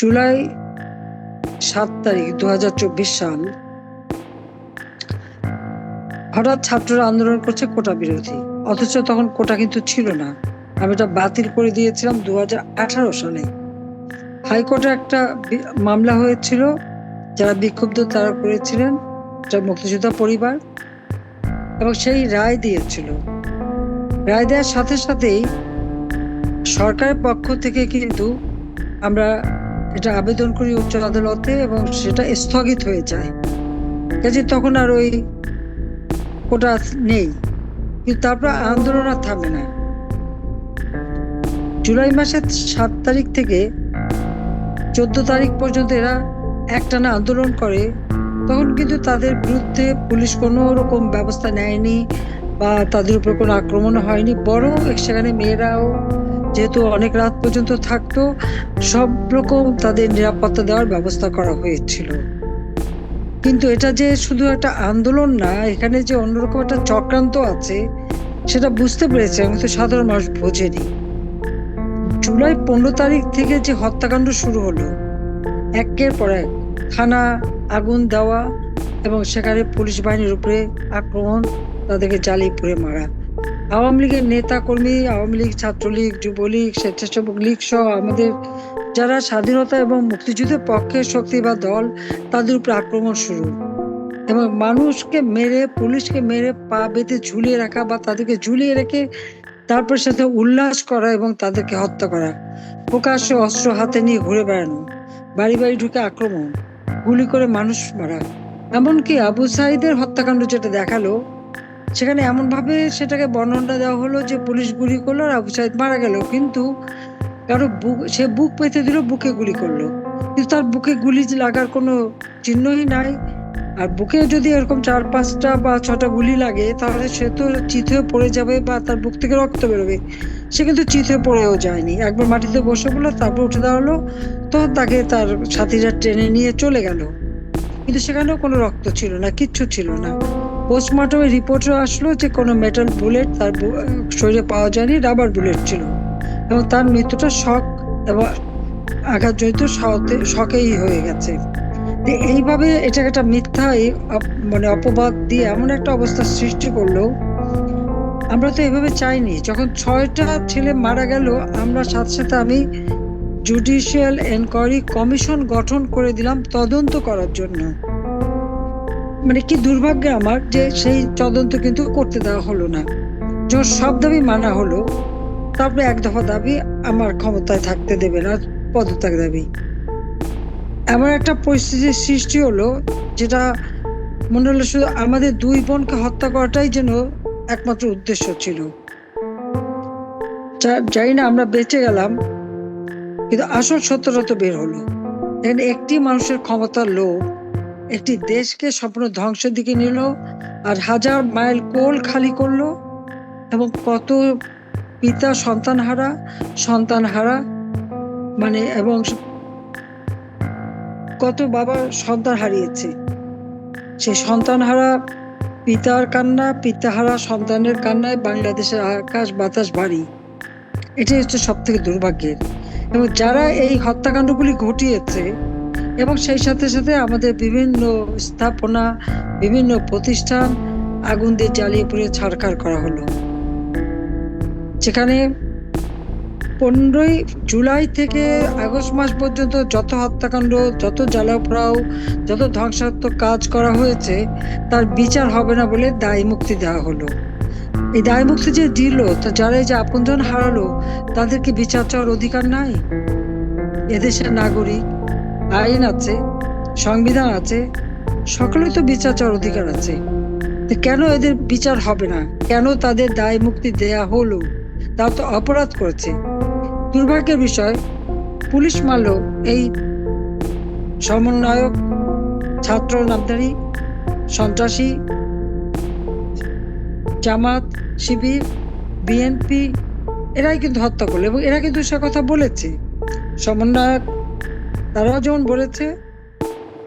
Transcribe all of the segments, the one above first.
জুলাই সাত তারিখ দুহাজার চব্বিশ সাল হঠাৎ ছাত্ররা আন্দোলন করছে কোটা বিরোধী। অথচ তখন কোটা কিন্তু ছিল না। আমি এটা বাতিল করে দিয়েছিলাম দুহাজার আঠারো সালে। হাইকোর্টে একটা মামলা হয়েছিল, যারা বিক্ষুব্ধ তারা করেছিলেন মুক্তিযোদ্ধা পরিবার, এবং সেই রায় দিয়েছিল। রায় দেওয়ার সাথে সাথেই সরকারের পক্ষ থেকে কিন্তু আমরা এটা আবেদন করি উচ্চ আদালতে এবং সেটা স্থগিত হয়ে যায়। কাজে তখন আর ওই কোটা নেই। কিন্তু তারপর আন্দোলন আর থামে না। জুলাই মাসের সাত তারিখ থেকে চোদ্দ তারিখ পর্যন্ত এরা একটানা আন্দোলন করে। তখন কিন্তু তাদের বিরুদ্ধে পুলিশ কোনো রকম ব্যবস্থা নেয়নি বা তাদের উপর কোনো আক্রমণ হয়নি। বরং সেখানে মেয়েরাও যেহেতু অনেক রাত পর্যন্ত থাকতো, সব রকম তাদের নিরাপত্তা দেওয়ার ব্যবস্থা করা হয়েছিল। কিন্তু এটা যে শুধু একটা আন্দোলন না, এখানে যে অন্যরকম একটা চক্রান্ত আছে, সেটা বুঝতে পেরেছে। কিন্তু সাধারণ মানুষ বোঝেনি। জুলাই পনেরো তারিখ থেকে যে হত্যাকাণ্ড শুরু হলো, একের পর এক থানা আগুন দেওয়া এবং সেখানে পুলিশ বাহিনীর উপরে আক্রমণ তাদেরকে জ্বালিয়ে পুড়ে মারা। আওয়ামী লীগের নেতা কর্মী আওয়ামী লীগ, ছাত্রলীগ, যুবলীগ, স্বেচ্ছাসেবক লীগ সহ আমাদের যারা স্বাধীনতা এবং মুক্তিযুদ্ধের পক্ষে শক্তি বা দল, তাদের উপরে আক্রমণ শুরু। এবং মানুষকে মেরে, পুলিশকে মেরে পা বেঁধে ঝুলিয়ে রাখা বা তাদেরকে ঝুলিয়ে রেখে তারপর সাথে উল্লাস করা এবং তাদেরকে হত্যা করা প্রকাশ্য অস্ত্র হাতে নিয়ে ঘুরে বেড়ানো, বাড়ি বাড়ি ঢুকে আক্রমণ, গুলি করে মানুষ মারা। এমনকি আবু সাইদের হত্যাকাণ্ড যেটা দেখাল সেখানে এমন ভাবে সেটাকে বর্ণনা দেওয়া হলো যে পুলিশ গুলি করল আর আবু সাইদ মারা গেল। কিন্তু কারও বুক, সে বুক পেতে দিল, বুকে গুলি করল। কিন্তু তার বুকে গুলি লাগার কোনো চিহ্নই নাই। আর বুকে যদি এরকম চার পাঁচটা বা ছটা গুলি লাগে, তাহলে সে তো চিত হয়ে পড়ে যাবে বা তার বুক থেকে রক্ত বেরোবে। সে কিন্তু চিত হয়ে পড়েও যায়নি। একবার মাটিতে বসে বলল তারপর উঠে হলো তখন তাকে তার সাথীরা ট্রেনে নিয়ে চলে গেল। কিন্তু সেখানেও কোনো রক্ত ছিল না, কিচ্ছু ছিল না। পোস্টমর্টমের রিপোর্টও আসলো যে কোনো মেটাল বুলেট তার শরীরে পাওয়া যায়নি রাবার বুলেট ছিল। এবং তার মৃত্যুটা শখ এবং আঘাতজনিত শকেই হয়ে গেছে। এইভাবে এটা একটা মিথ্যা মানে অপবাদ দিয়ে এমন একটা অবস্থা সৃষ্টি করল, আমরা তো এভাবে চাইনি। যখন ছয়টা ছেলে মারা গেল, আমরা সাথে সাথে আমি জুডিশিয়াল এনকোয়ারি কমিশন গঠন করে দিলাম তদন্ত করার জন্য। মানে কি দুর্ভাগ্য আমার যে সেই তদন্ত কিন্তু করতে দেওয়া হলো না। যখন সব দাবি মানা হলো, তারপরে এক দফা দাবি আমার ক্ষমতায় থাকতে দেবে না, পদত্যাগ দাবি। এমন একটা পরিস্থিতির সৃষ্টি হলো যেটা মনে হলো শুধু আমাদের দুই বোনকে হত্যা করাটাই যেন একমাত্র উদ্দেশ্য ছিল। জানি না, আমরা বেঁচে গেলাম, কিন্তু আসল সত্যটা তো বের হলো। একটি মানুষের ক্ষমতার লোভ একটি দেশকে সম্পূর্ণ ধ্বংসের দিকে নিল আর হাজার মাইল কোল খালি করল এবং কত পিতা সন্তান হারা সন্তান হারা মানে এবং কত বাবা সন্তান হারিয়েছে। সেই সন্তান হারা পিতার কান্না, পিতাহারা সন্তানের কান্নায় বাংলাদেশের আকাশ বাতাস ভারী। এটাই হচ্ছে সব থেকে দুর্ভাগ্যের। এবং যারা এই হত্যাকাণ্ডগুলি ঘটিয়েছে এবং সেই সাথে সাথে আমাদের বিভিন্ন স্থাপনা, বিভিন্ন প্রতিষ্ঠান আগুন দিয়ে জ্বালিয়ে পুড়িয়ে ছাড়খাড় করা হলো। যেখানে পনেরোই জুলাই থেকে আগস্ট মাস পর্যন্ত যত হত্যাকাণ্ড, যত জ্বালাপোড়াও, যত ধ্বংসাত্মক কাজ করা হয়েছে, তার বিচার হবে না বলে দায় মুক্তি দেওয়া হলো। এই দায় মুক্তি যে দিল, তো যারা যে আপনজন হারালো তাদেরকে বিচার চাওয়ার অধিকার নাই? এদেশের নাগরিক আইন আছে, সংবিধান আছে, সকলেই তো বিচার অধিকার আছে। কেন এদের বিচার হবে না? কেন তাদের দায় মুক্তি দেয়া হলো? তারা তো অপরাধ করেছে। দুর্ভাগ্যের বিষয়, পুলিশ মারল এই সমন্বয়ক, ছাত্র, নামধারী, সন্ত্রাসী, জামাত, শিবির, বিএনপি, এরাই কিন্তু হত্যা করল এবং এরা কিন্তু সে কথা বলেছে। সমন্বয়ক তারাও যেমন বলেছে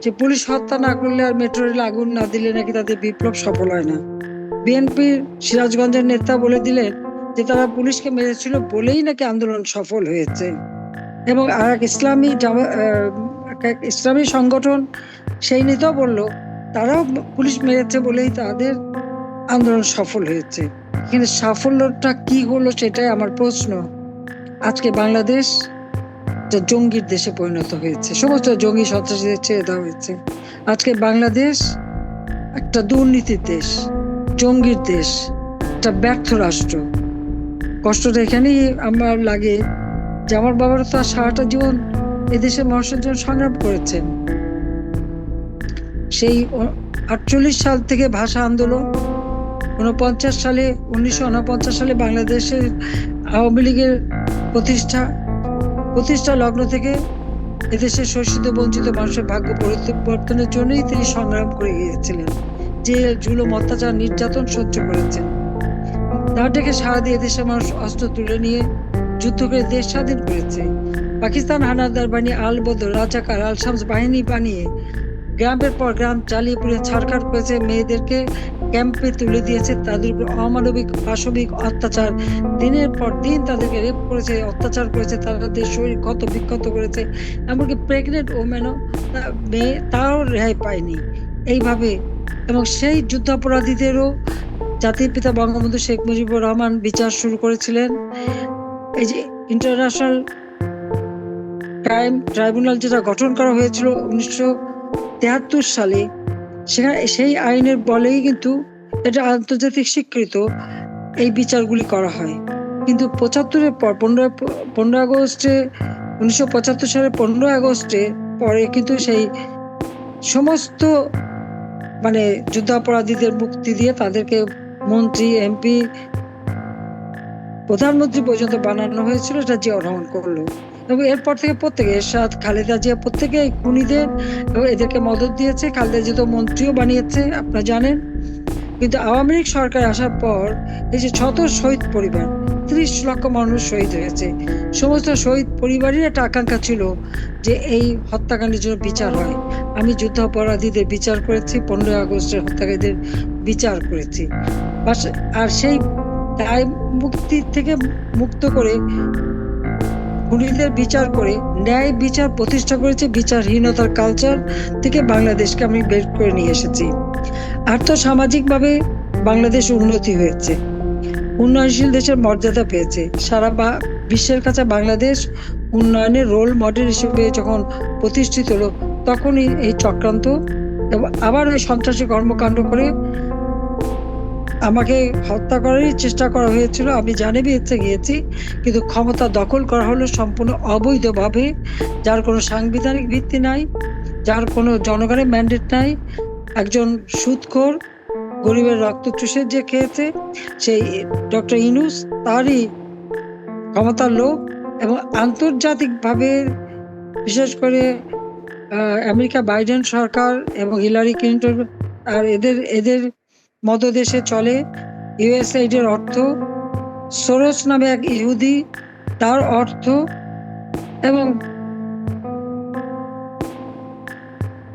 যে পুলিশ হত্যা না করলে আর মেট্রো রেল আগুন না দিলে নাকি তাদের বিপ্লব সফল হয় না। বিএনপির সিরাজগঞ্জের নেতা বলে দিলেন যে তারা পুলিশকে মেরেছিল বলেই নাকি আন্দোলন সফল হয়েছে। এবং আর এক ইসলামী জামা- ইসলামী সংগঠন সেই নেতাও বলল, তারাও পুলিশ মেরেছে বলেই তাদের আন্দোলন সফল হয়েছে। কিন্তু সাফল্যটা কি হলো সেটাই আমার প্রশ্ন। আজকে বাংলাদেশ যা জঙ্গির দেশে পরিণত হয়েছে। সমস্ত জঙ্গি সন্ত্রাসীদের ছেড়ে দেওয়া হয়েছে। আজকে বাংলাদেশ একটা দুর্নীতির দেশ, জঙ্গির দেশ, একটা ব্যর্থ রাষ্ট্র। কষ্টটা এখানেই আমার লাগে যে আমার বাবার তো সারাটা জীবন এদেশের মানুষের জন্য সংগ্রাম করেছেন। সেই আটচল্লিশ সাল থেকে ভাষা আন্দোলন উনপঞ্চাশ সালে, উনিশশো উনপঞ্চাশ সালে বাংলাদেশের আওয়ামী লীগের প্রতিষ্ঠা প্রতিষ্ঠা লগ্ন থেকে এদেশের শোষিত বঞ্চিত মানুষের ভাগ্য পরিবর্তনের জন্যই তিনি সংগ্রাম করে গিয়েছিলেন, যে জুলুম অত্যাচার, নির্যাতন সহ্য করেছেন। তার থেকে সারা দিয়ে দেশের মানুষ অস্ত্র তুলে নিয়ে যুদ্ধ করে দেশ স্বাধীন করেছে। পাকিস্তান হানাদার বাহিনী আল বদর, রাজাকার আল শামস বাহিনী বানিয়ে গ্রামের পর গ্রাম চালিয়ে পুড়ে ছাড়খাড় করেছে মেয়েদেরকে ক্যাম্পে তুলে দিয়েছে তাদের উপর অমানবিক, পাশবিক অত্যাচার। দিনের পর দিন তাদেরকে রেপ করেছে, অত্যাচার করেছে তাদের শরীর ক্ষত বিক্ষত করেছে। এমনকি প্রেগনেন্ট ওমেনও মেয়ে তাও রেহাই পায়নি। এইভাবে এবং সেই যুদ্ধাপরাধীদেরও জাতির পিতা বঙ্গবন্ধু শেখ মুজিবুর রহমান বিচার শুরু করেছিলেন। এই যে ইন্টারন্যাশনাল ক্রাইম ট্রাইব্যুনাল যেটা গঠন করা হয়েছিল উনিশশো তেহাত্তর সালে সেখানে সেই আইনের বলেই কিন্তু এটা আন্তর্জাতিক স্বীকৃত এই বিচারগুলি করা হয়। কিন্তু পঁচাত্তরের পর, পনেরো পনেরো আগস্টে, উনিশশো পঁচাত্তর সালের পনেরো আগস্টে পরে কিন্তু সেই সমস্ত মানে যুদ্ধাপরাধীদের মুক্তি দিয়ে তাদেরকে মন্ত্রী, এমপি, প্রধানমন্ত্রী পর্যন্ত বানানো হয়েছিল, এটা জিয়া রহমান করল। এবং এরপর থেকে প্রত্যেকে এরশাদ, খালেদা জিয়া, প্রত্যেকে খুনিদের এদেরকে মদত দিয়েছে। খালেদা জিয়া তো মন্ত্রীও বানিয়েছে, আপনারা জানেন। কিন্তু আওয়ামী লীগ সরকার আসার পর এই যে শত শহীদ পরিবার, ত্রিশ লক্ষ মানুষ শহীদ হয়েছে। সমস্ত শহীদ পরিবারের একটা আকাঙ্ক্ষা ছিল যে এই হত্যাকাণ্ডের জন্য বিচার হয়। আমি যুদ্ধাপরাধীদের বিচার করেছি, পনেরোই আগস্টের হত্যাকারীদের বিচার করেছি। আর সেই দায় মুক্তি থেকে মুক্ত করে খুনিদের বিচার করে ন্যায় বিচার প্রতিষ্ঠা করেছে বিচারহীনতার কালচার থেকে বাংলাদেশকে আমি বের করে নিয়ে এসেছি। আর্থ সামাজিকভাবে বাংলাদেশ উন্নতি হয়েছে। উন্নয়নশীল দেশের মর্যাদা পেয়েছে। সারা বা বিশ্বের কাছে বাংলাদেশ উন্নয়নের রোল মডেল হিসেবে যখন প্রতিষ্ঠিত হলো, তখনই এই চক্রান্ত আবার ওই সন্ত্রাসী কর্মকাণ্ড করে আমাকে হত্যা করারই চেষ্টা করা হয়েছিল, আমি জানে বিয়েতে গিয়েছি, কিন্তু ক্ষমতা দখল করা হলো সম্পূর্ণ অবৈধভাবে, যার কোনো সাংবিধানিক ভিত্তি নাই, যার কোনো জনগণের ম্যান্ডেট নাই, একজন সুদখোর গরিবের রক্ত চুষে যে খেয়েছে, সেই ডক্টর ইনুস তারই ক্ষমতার লোক এবং আন্তর্জাতিকভাবে বিশেষ করে আমেরিকা বাইডেন সরকার এবং হিলারি ক্লিন্টন আর এদের এদের মদদেশে চলে। ইউএসআইডের অর্থ সোরস নামে এক ইহুদি। তার অর্থ এবং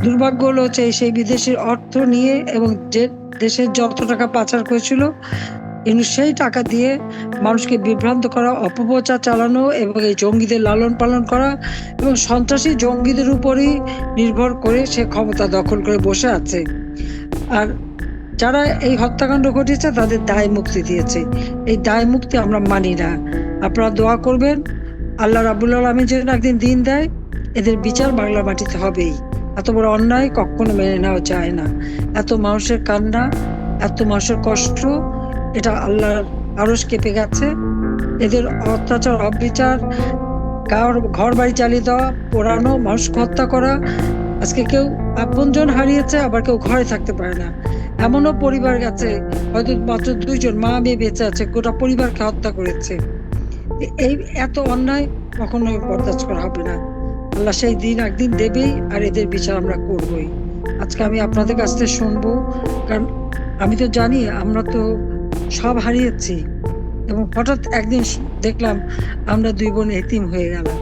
দুর্ভাগ্য হলো হচ্ছে সেই বিদেশের অর্থ নিয়ে এবং যে দেশের যত টাকা পাচার করেছিল সেই টাকা দিয়ে মানুষকে বিভ্রান্ত করা, অপপ্রচার চালানো এবং এই জঙ্গিদের লালন পালন করা এবং সন্ত্রাসী জঙ্গিদের উপরই নির্ভর করে সে ক্ষমতা দখল করে বসে আছে। আর যারা এই হত্যাকাণ্ড ঘটিয়েছে, তাদের দায় মুক্তি দিয়েছে। এই দায় মুক্তি আমরা মানি না। আপনারা দোয়া করবেন, আল্লাহ রাবুল আলমী যেন একদিন দিন দেয়, এদের বিচার বাংলা মাটিতে হবেই। এত বড় অন্যায় কখনো মেনে নেওয়া যায় না। এত মানুষের কান্না, এত মানুষের কষ্ট, এটা আল্লাহর আরস কেঁপে গেছে। এদের অত্যাচার, অবিচার ঘর বাড়ি চালিয়ে দেওয়া, পোড়ানো, মানুষকে হত্যা করা, আজকে কেউ আপনজন হারিয়েছে, আবার কেউ ঘরে থাকতে পারে না। এমনও পরিবার গেছে, হয়তো মাত্র দুইজন মা মেয়ে বেঁচে আছে, গোটা পরিবারকে হত্যা করেছে। এই এত অন্যায় কখনো বরদাস্ত করা হবে না। আল্লাহ সেই দিন একদিন দেবেই, আর এদের বিচার আমরা করবই। আজকে আমি আপনাদের কাছ থেকে শুনব, কারণ আমি তো জানি আমরা তো সব হারিয়েছি। এবং হঠাৎ একদিন দেখলাম আমরা দুই বোন এতিম হয়ে গেলাম।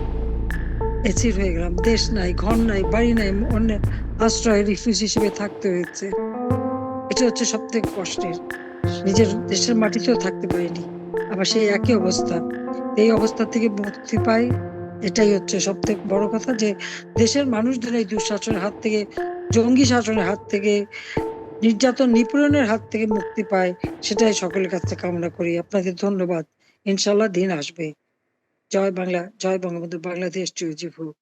এসির হয়ে গেলাম, দেশ নাই, ঘর নাই, বাড়ি নাই অন্য আশ্রয় রিফিউজ হিসেবে থাকতে হয়েছে। এটা হচ্ছে সব থেকে কষ্টের। নিজের দেশের মাটিতেও থাকতে পারিনি। আবার সেই একই অবস্থা। এই অবস্থা থেকে মুক্তি পাই, এটাই হচ্ছে সব থেকে বড় কথা যে দেশের মানুষ যেন এই দুঃশাসনের হাত থেকে, জঙ্গি শাসনের হাত থেকে, নির্যাতন নিপীড়নের হাত থেকে মুক্তি পায় সেটাই সকলের কাছে কামনা করি। আপনাদের ধন্যবাদ। ইনশাল্লাহ দিন আসবে। জয় বাংলা, জয় বঙ্গবন্ধু বাংলাদেশ চিরজীব হোক